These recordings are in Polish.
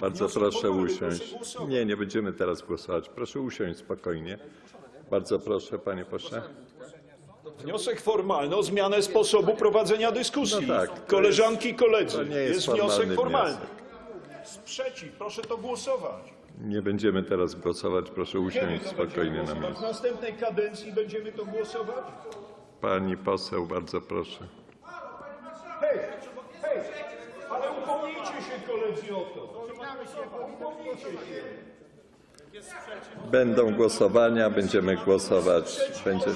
Bardzo proszę usiąść. Nie, nie będziemy teraz głosować. Proszę usiąść spokojnie. Bardzo proszę, panie pośle. Wniosek formalny o zmianę sposobu prowadzenia dyskusji. No tak, to Koleżanki i koledzy, to nie jest wniosek formalny. Sprzeciw, proszę to głosować. Nie będziemy teraz głosować. Proszę usiąść to spokojnie na miejscu. W następnej kadencji będziemy to głosować? Pani poseł, bardzo proszę. Się koledzy o to. Się. Będą głosowania, będziemy głosować. Będzie...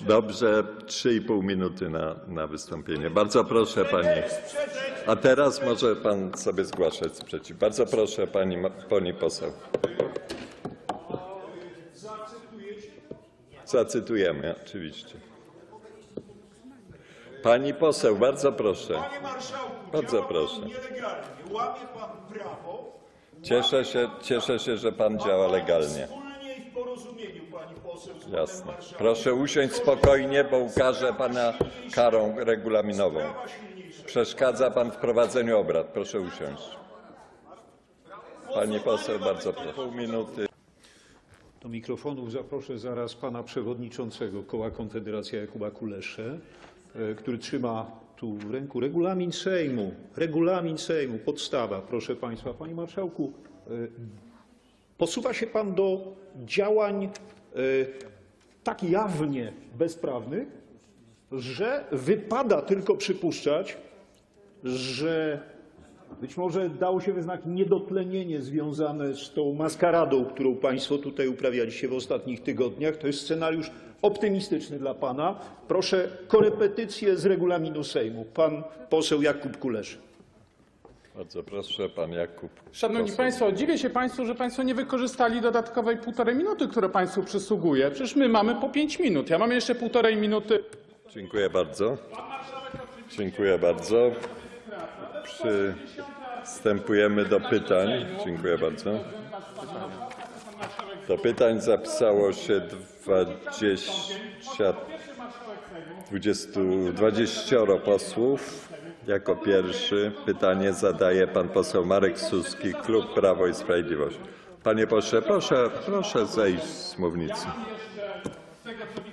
Dobrze, 3,5 minuty na, na wystąpienie. Bardzo proszę pani. A teraz może pan sobie zgłaszać sprzeciw. Bardzo proszę pani, pani poseł. Zacytujemy, oczywiście. Pani poseł, bardzo proszę. Panie marszałku, Bardzo działa proszę. nielegalnie. Łamie pan prawo. Cieszę się, cieszę się, że pan działa legalnie. Wspólnie i w porozumieniu pani poseł z panem Jasne. marszałkiem. Proszę usiąść spokojnie, bo ukażę pana karą regulaminową. Przeszkadza pan w prowadzeniu obrad. Proszę usiąść. Pani poseł, bardzo proszę. Pół minuty. Do mikrofonów zaproszę zaraz pana przewodniczącego koła Konfederacja Jakuba Kuleszę, e, który trzyma tu w ręku regulamin Sejmu. Regulamin Sejmu, podstawa, proszę państwa. Panie marszałku, e, posuwa się pan do działań e, tak jawnie bezprawnych, że wypada tylko przypuszczać, że być może dało się we znaki niedotlenienie związane z tą maskaradą, którą Państwo tutaj uprawialiście w ostatnich tygodniach. To jest scenariusz optymistyczny dla Pana. Proszę korepetycję z regulaminu Sejmu. Pan poseł Jakub Kulesz. Bardzo proszę, pan Jakub. Szanowni poseł. Państwo, dziwię się Państwu, że Państwo nie wykorzystali dodatkowej półtorej minuty, które Państwu przysługuje. Przecież my mamy po pięć minut. Ja mam jeszcze półtorej minuty. Dziękuję bardzo. Dziękuję bardzo. Przystępujemy do pytań. Dziękuję bardzo. Do pytań zapisało się 20, 20, 20 posłów. Jako pierwszy pytanie zadaje pan poseł Marek Suski, klub Prawo i Sprawiedliwość. Panie pośle, proszę, proszę zejść z mównicy.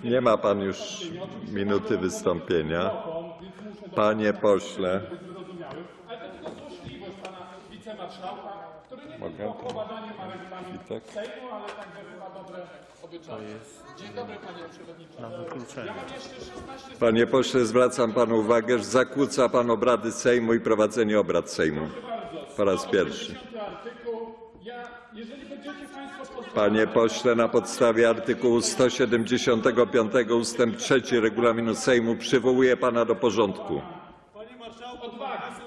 Nie ma pan już minuty wystąpienia. Panie pośle, Ale to tylko złośliwość Pana Wicemarszałka, który nie Mogę? tylko wprowadzanie ma regulamin tak? Sejmu, ale także chyba dobre obyczaje. Dzień dobry Panie Przewodniczący. Ja mam jeszcze 16 panie pośle, zwracam panu uwagę, że zakłóca pan obrady Sejmu i prowadzenie obrad Sejmu. Po raz pierwszy. Panie pośle, na podstawie artykułu 175 ustęp 3 regulaminu Sejmu przywołuję pana do porządku. odwagi.